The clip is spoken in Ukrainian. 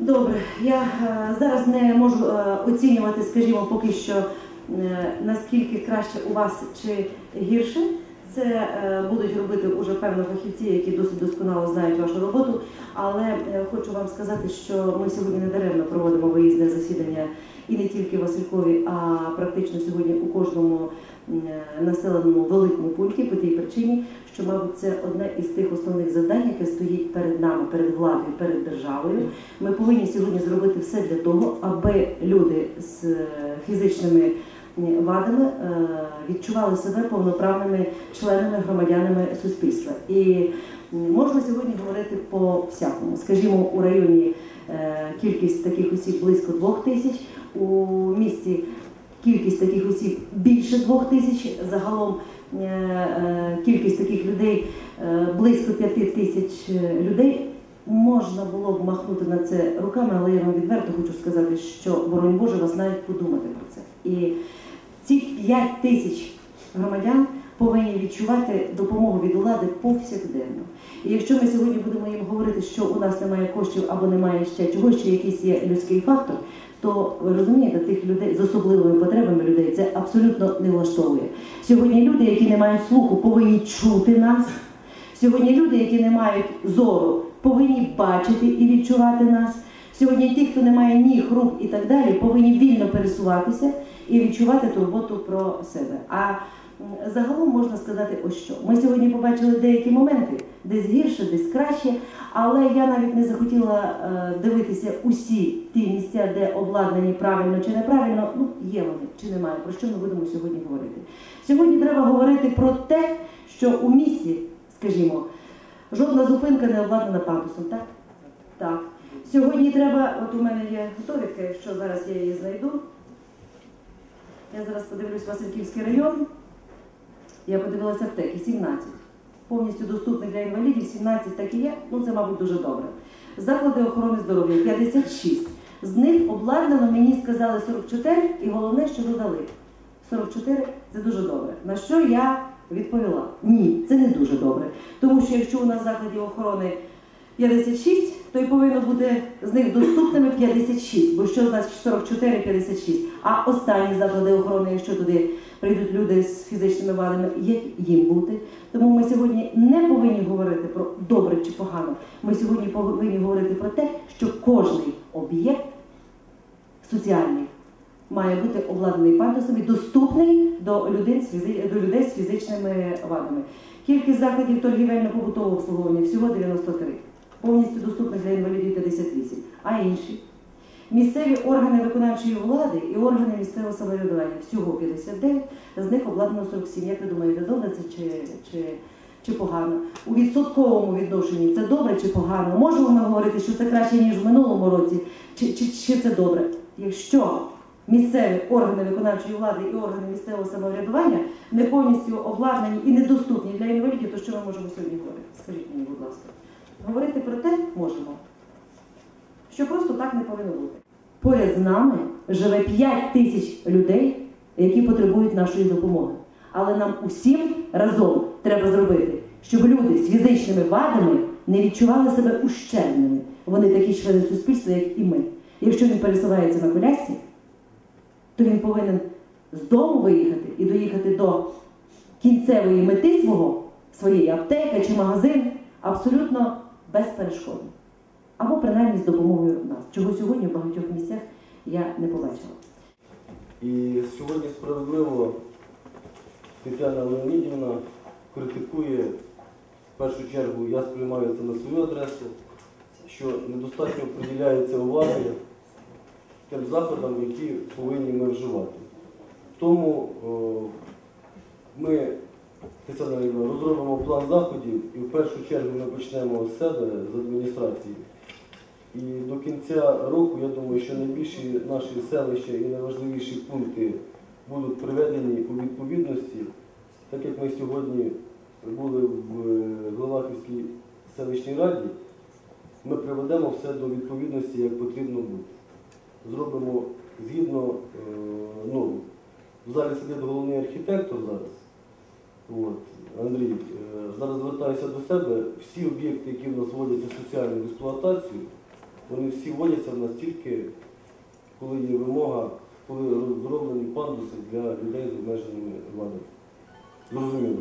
Добре, я е, зараз не можу е, оцінювати, скажімо, поки що е, наскільки краще у вас чи гірше. Це е, будуть робити уже певно фахівці, які досить досконало знають вашу роботу. Але е, хочу вам сказати, що ми сьогодні не даремно проводимо виїзне засідання і не тільки в Василькові, а практично сьогодні у кожному е, населеному великому пункті по тій причині, що, мабуть, це одне із тих основних завдань, яке стоїть перед нами, перед владою, перед державою. Ми повинні сьогодні зробити все для того, аби люди з фізичними вадами е, відчували себе повноправними членами, громадянами суспільства. І можна сьогодні говорити по всякому. Скажімо, у районі е, кількість таких осіб близько двох тисяч, у місті кількість таких осіб більше двох тисяч. Загалом е, кількість таких людей близько п'яти тисяч людей. Можна було б махнути на це руками, але я вам відверто хочу сказати, що боронь Боже вас навіть подумати про це. І ці 5 тисяч громадян повинні відчувати допомогу від влади повсякденно. І якщо ми сьогодні будемо їм говорити, що у нас немає коштів або немає ще чогось, чи якийсь є людський фактор, то ви розумієте, тих людей з особливими потребами людей це абсолютно не влаштовує. Сьогодні люди, які не мають слуху, повинні чути нас. Сьогодні люди, які не мають зору, повинні бачити і відчувати нас. Сьогодні ті, хто не має ніг, рук і так далі, повинні вільно пересуватися і відчувати турботу про себе. А загалом можна сказати, ось що. Ми сьогодні побачили деякі моменти, десь гірше, десь краще, але я навіть не захотіла е, дивитися усі ті місця, де обладнані правильно чи неправильно. Ну, є вони чи немає. Про що ми будемо сьогодні говорити? Сьогодні треба говорити про те, що у місті, скажімо, жодна зупинка не обладнана пандусом, так? Так. Сьогодні треба, от у мене є довідка, якщо зараз я її знайду. Я зараз подивлюсь Васильківський район. Я подивилася аптеки 17. Повністю доступних для інвалідів 17 так і є. Ну це, мабуть, дуже добре. Заклади охорони здоров'я 56. З них обладнано, мені сказали 44, і головне, що додали. 44 це дуже добре. На що я відповіла? Ні, це не дуже добре. Тому що якщо у нас закладів охорони 56, то й повинно бути з них доступними 56, бо що значить 44 56. А останні заклади охорони, якщо туди прийдуть люди з фізичними вадами, як їм бути. Тому ми сьогодні не повинні говорити про добре чи погано. Ми сьогодні повинні говорити про те, що кожний об'єкт соціальний має бути обладнаний пандусами, доступний до людей до людей з фізичними вадами. Кількість закладів торгівельно-побутового обслуговування всього 93, повністю доступних для інвалідів 58, а інші. Місцеві органи виконавчої влади і органи місцевого самоврядування всього 59, з них обладнано 47. Як ви думаєте, добре це чи, чи, чи погано? У відсотковому відношенні це добре чи погано? Можемо ми говорити, що це краще, ніж в минулому році, чи, чи, чи це добре? Якщо місцеві органи виконавчої влади і органи місцевого самоврядування не повністю обладнані і недоступні для інвалідів, то що ми можемо сьогодні говорити? Скажіть мені, будь ласка. Говорити про те можемо, що просто так не повинно бути. Поряд з нами живе 5 тисяч людей, які потребують нашої допомоги. Але нам усім разом треба зробити, щоб люди з фізичними вадами не відчували себе ущербними. Вони такі члени суспільства, як і ми. Якщо він пересувається на колясці, то він повинен з дому виїхати і доїхати до кінцевої мети свого, своєї аптеки чи магазин, абсолютно безперешкодно. Або принаймні з допомогою нас, чого сьогодні в багатьох місцях я не побачила. І сьогодні справедливо Тетяна Леонідівна критикує, в першу чергу, я сприймаю це на свою адресу, що недостатньо приділяється уваги тим заходам, які повинні ми вживати. Тому о, ми, Тетяна Леонідівна, розробимо план заходів і в першу чергу ми почнемо з себе, з адміністрації. І до кінця року, я думаю, що найбільші наші селища і найважливіші пункти будуть приведені у відповідності, так як ми сьогодні були в е, Главахівській селищній раді, ми приведемо все до відповідності, як потрібно бути. Зробимо згідно, е, ну, в залі сидить головний архітектор зараз. От, Андрій, е, зараз звертаюся до себе. Всі об'єкти, які в нас вводяться в соціальну експлуатацію, Вони всі вводяться в нас тільки, коли є вимога, коли зроблені пандуси для людей з обмеженими владами. Зрозуміло.